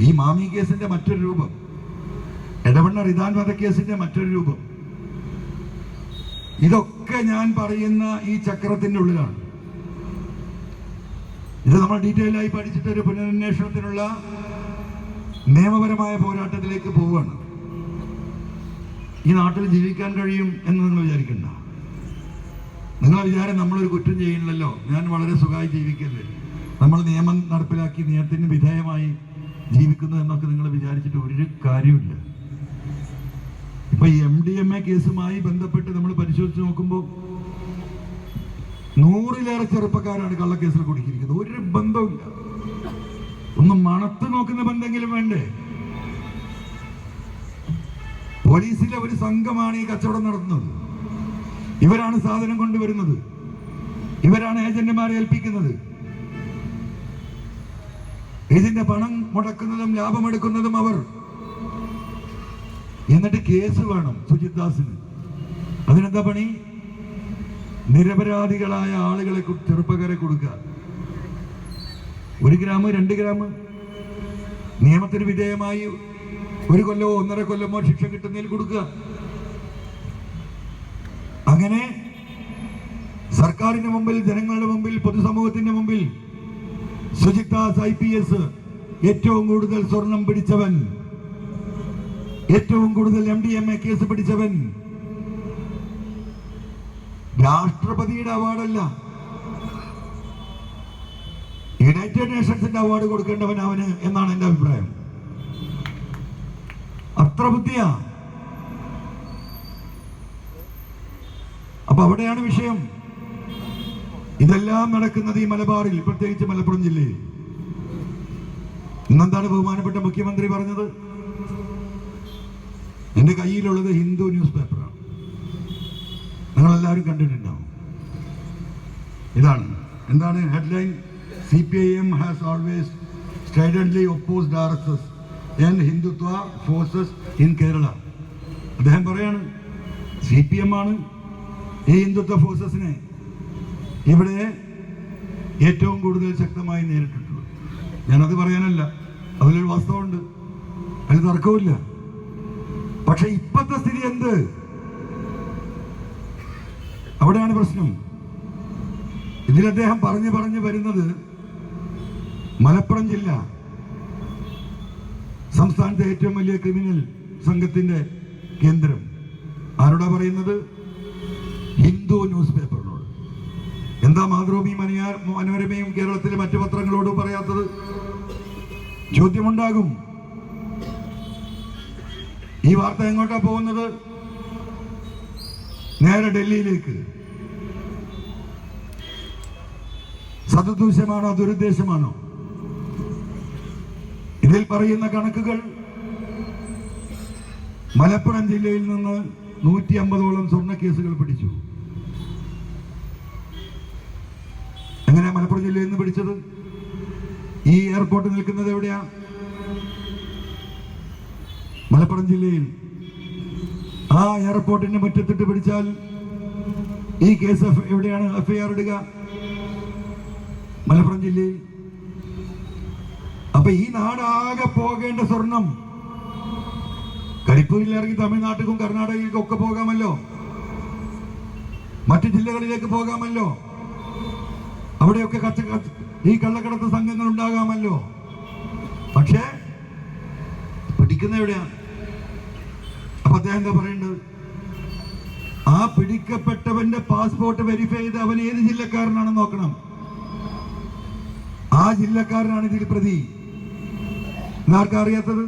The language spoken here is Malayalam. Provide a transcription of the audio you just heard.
ഈ മാമി കേസിന്റെ മറ്റൊരു രൂപം. എടവണ്ണ റിദാൻ വധക്കേസിന്റെ മറ്റൊരു രൂപം. ഇതൊക്കെ ഞാൻ പറയുന്ന ഈ ചക്രത്തിന്റെ ഉള്ളിലാണ്. ഇത് നമ്മൾ ഡീറ്റെയിൽ ആയി പഠിച്ചിട്ട് ഒരു പുനരന്വേഷണത്തിനുള്ള നിയമപരമായ പോരാട്ടത്തിലേക്ക് പോവുകയാണ്. ഈ നാട്ടിൽ ജീവിക്കാൻ കഴിയും എന്ന് നിങ്ങൾ വിചാരിക്കണ്ട. നിങ്ങളെ വിചാരം നമ്മളൊരു കുറ്റം ചെയ്യുന്നില്ലല്ലോ. ഞാൻ വളരെ സുഖമായി ജീവിക്കല്ലേ. നമ്മൾ നിയമം നടപ്പിലാക്കി നിയമത്തിന് വിധേയമായി ജീവിക്കുന്നു എന്നൊക്കെ നിങ്ങൾ വിചാരിച്ചിട്ട് ഒരു കാര്യമില്ല ഇപ്പൊ ഈ എം ഡി എം എ കേസുമായി ബന്ധപ്പെട്ട് നമ്മൾ പരിശോധിച്ച് നോക്കുമ്പോൾ നൂറിലേറെ ചെറുപ്പക്കാരാണ് കള്ളക്കേസിൽ കുടുക്കിയിരിക്കുന്നത്. ഒരു ബന്ധവുമില്ല. ഒന്ന് മണത്ത് നോക്കുന്ന ബന്ധമെങ്കിലും വേണ്ടേ? പോലീസിലെ ഒരു സംഘമാണ് ഈ കച്ചവടം നടത്തുന്നത്. ഇവരാണ് സാധനം കൊണ്ടുവരുന്നത്. ഇവരാണ് ഏജന്റുമാരെ ഏൽപ്പിക്കുന്നത്. ഇതിന്റെ പണം മുടക്കുന്നതും ലാഭമെടുക്കുന്നതും അവർ. എന്നിട്ട് കേസ് വേണം സുജിത് ദാസിന്. അതിനെന്താ പണി? നിരപരാധികളായ ആളുകളെ ചെറുപ്പക്കാരെ കൊടുക്കുക ഒരു ഗ്രാം രണ്ട് ഗ്രാം നിയമത്തിന് വിധേയമായി ഒരു കൊല്ലമോ ഒന്നര കൊല്ലമോ ശിക്ഷ കിട്ടുന്നതിൽ കൊടുക്കുക അങ്ങനെ സർക്കാരിന്റെ മുമ്പിൽ ജനങ്ങളുടെ മുമ്പിൽ പൊതുസമൂഹത്തിന്റെ മുമ്പിൽ Sujith Das I P S ഏറ്റവും കൂടുതൽ സ്വർണം പിടിച്ചവൻ ഏറ്റവും കൂടുതൽ M D M A case പിടിച്ചവൻ രാഷ്ട്രപതിയുടെ അവാർഡല്ല യുണൈറ്റഡ് നേഷൻസിന്റെ അവാർഡ് കൊടുക്കേണ്ടവൻ അവന് എന്നാണ് എന്റെ അഭിപ്രായം. അത്ര ബുദ്ധിയാ. അപ്പൊ അവിടെയാണ് വിഷയം. ഇതെല്ലാം നടക്കുന്നത് ഈ മലബാറിൽ പ്രത്യേകിച്ച് മലപ്പുറം ജില്ലയിൽ. ഇന്നെന്താണ് ബഹുമാനപ്പെട്ട മുഖ്യമന്ത്രി പറഞ്ഞത്? എന്റെ കയ്യിലുള്ളത് ഹിന്ദു ന്യൂസ് പേപ്പറാണ്. നിങ്ങളെല്ലാവരും കണ്ടിട്ടുണ്ടാവും. ഇതാണ്. എന്താണ് headline? C P I M has always steadfastly opposed R S S and Hindutva forces in Kerala അദ്ദേഹം പറയാണ് സി പി എം ആണ് ഈ ഹിന്ദുത്വ ഫോഴ്സസിനെ ഇവിടെ ഏറ്റവും കൂടുതൽ ശക്തമായി നേരിട്ടിട്ടുള്ളത്. ഞാനത് പറയാനല്ല. അതിലൊരു വാസ്തവമുണ്ട്. അതിൽ തർക്കമില്ല പക്ഷെ ഇപ്പത്തെ സ്ഥിതി എന്ത്? അവിടെയാണ് പ്രശ്നം. ഇതിൽ അദ്ദേഹം പറഞ്ഞു പറഞ്ഞു വരുന്നത് മലപ്പുറം ജില്ല സംസ്ഥാനത്തെ ഏറ്റവും വലിയ ക്രിമിനൽ സംഘത്തിന്റെ കേന്ദ്രം. ആരോടാ പറയുന്നത്? ഹിന്ദു ന്യൂസ് പേപ്പറിനോട്. എന്താ മാതൃഭൂമി മനിയാർ മനോരമയും കേരളത്തിലെ മറ്റു പത്രങ്ങളോട് പറയാത്തത്? ചോദ്യമുണ്ടാകും. ഈ വാർത്ത എങ്ങോട്ടാ പോകുന്നത്? നേരെ ഡൽഹിയിലേക്ക്. സതുദ്ദേശമാണോ ദുരുദ്ദേശമാണോ? ഇതിൽ പറയുന്ന കണക്കുകൾ മലപ്പുറം ജില്ലയിൽ നിന്ന് നൂറ്റി അമ്പതോളം സ്വർണ കേസുകൾ പിടിച്ചു. മലപ്പുറം ജില്ലയിൽ നിന്ന് പിടിച്ചത് ഈ എയർപോർട്ട് നിൽക്കുന്നത് എവിടെയാ? മലപ്പുറം ജില്ലയിൽ. ആ എയർപോർട്ടിന്റെ മുറ്റത്തിട്ട് പിടിച്ചാൽ ഈ കേസ് എവിടെയാണ്? എഫ്ഐആർ ഇടുക. മലപ്പുറം ജില്ലയിൽ. അപ്പൊ ഈ നാടാകെ പോകേണ്ട സ്വർണം കരിപ്പൂരിൽ ഇറങ്ങി തമിഴ്നാട്ടിലും കർണാടകയിലേക്കും ഒക്കെ പോകാമല്ലോ. മറ്റു ജില്ലകളിലേക്ക് പോകാമല്ലോ. അവിടെയൊക്കെ കച്ച ഈ കള്ളക്കടത്ത് സംഘങ്ങൾ ഉണ്ടാകാമല്ലോ. പക്ഷേ പിടിക്കുന്ന എവിടെയാണ്? അപ്പൊ അദ്ദേഹം എന്താ ആ പിടിക്കപ്പെട്ടവന്റെ പാസ്പോർട്ട് വെരിഫൈ ചെയ്ത് അവൻ ഏത് ജില്ലക്കാരനാണെന്ന് നോക്കണം. ആ ജില്ലക്കാരനാണ് ഇതിൽ പ്രതി. എന്നാർക്കാ അറിയാത്തത്?